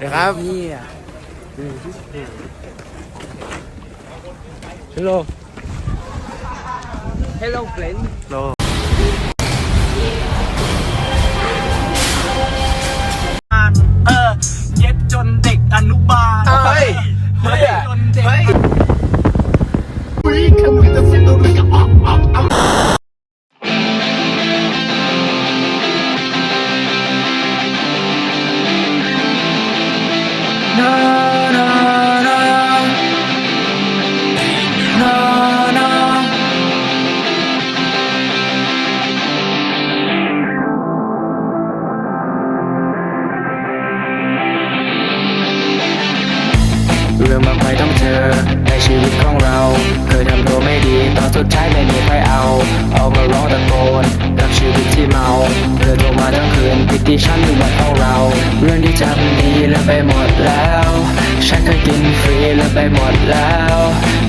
เดี๋ยวครับนี่อะฮัลโหล Hello friend โเรื่องมากมายต้องเจอในชีวิตของเรา เคยทำตัวไม่ดีตอนสุดท้ายไม่มีใครเอา เอามาร้องตะโกนกับชีวิตที่เมาเธอโทรมาทั้งคืนผิดที่ฉันหรือว่าของเรา เรื่องที่จำดี แล้วไปหมดแล้ว ฉันเคยกินฟรีแล้วไปหมดแล้ว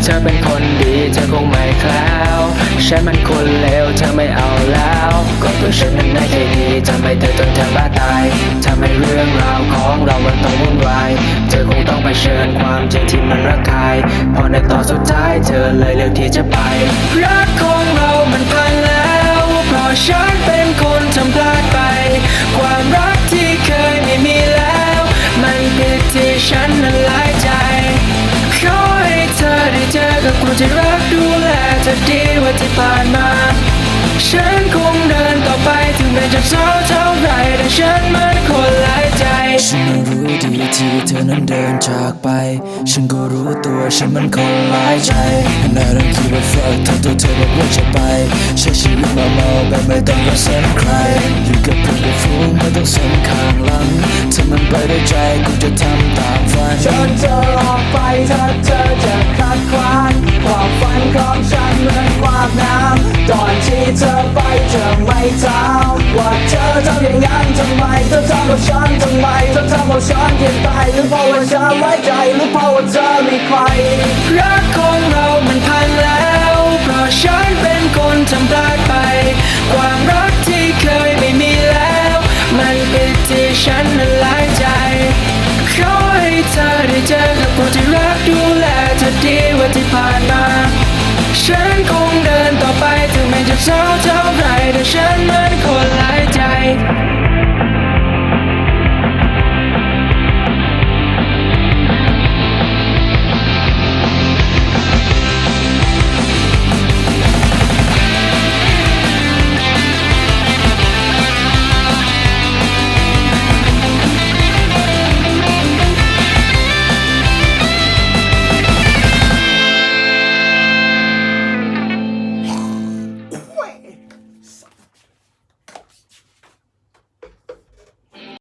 เธอเป็นคนดีเธอคงไม่แคล้วฉันมันคนเลวเธอไม่เอาแล้วก็ตัวฉันนั้นได้แค่ดีทำให้เธอจนเธอบ้าตายทำให้เรื่องราวของเรามันต้องวุ่นวาย เธอคงต้องไปเชิญความจริงที่มันระคาย พอในตอนสุดท้ายเธอเลยเลือกที่จะไป รักของเรามัน ที่ฉันนั้นหลายใจ ขอให้เธอได้เจอกับคนที่รักดูแลเธอดีกว่าที่ผ่านมา ฉันคงเดินต่อไปถึงแม้จะเศร้า ดีที่เธอนั้นเดินจากไป ฉันก็รู้ตัวฉันมันคนหลายใจ And I don't give a fuck ถ้าตัวเธอบอกว่าจะไป ใช้ชีวิตมาเมาแบบไม่ต้องมาสนใคร อยู่กับเพื่อนกับฝูงไม่ต้องสนข้างหลังถ้ามันไปได้ใจกูจะทำตามฝันเชิญเธอออกไปถ้าเธอจะคัดค้านความฝันของฉันเหมือนความน้ำก่อนที่เธอไปเธอไม่ถามว่าเธอทำอย่างนั้นทำไม ของฉันเย็นตายหรือเพราะว่าฉันไว้ใจหรือเพราะว่าเธอมีใครรักของเรามันพังแล้ว เพราะฉันเป็นคนทำพลาดไป ความรักที่เคยไม่มีแล้ว มันปิดที่ฉันนั้นหลายใจขอให้เธอได้เจอกับคนที่รักดูแลเธอดีว่าที่ผ่านมาฉันคงเดินต่อไปถึงแม้จะเศร้าเท่าไรแต่ฉันเหมือนคนหลายใจ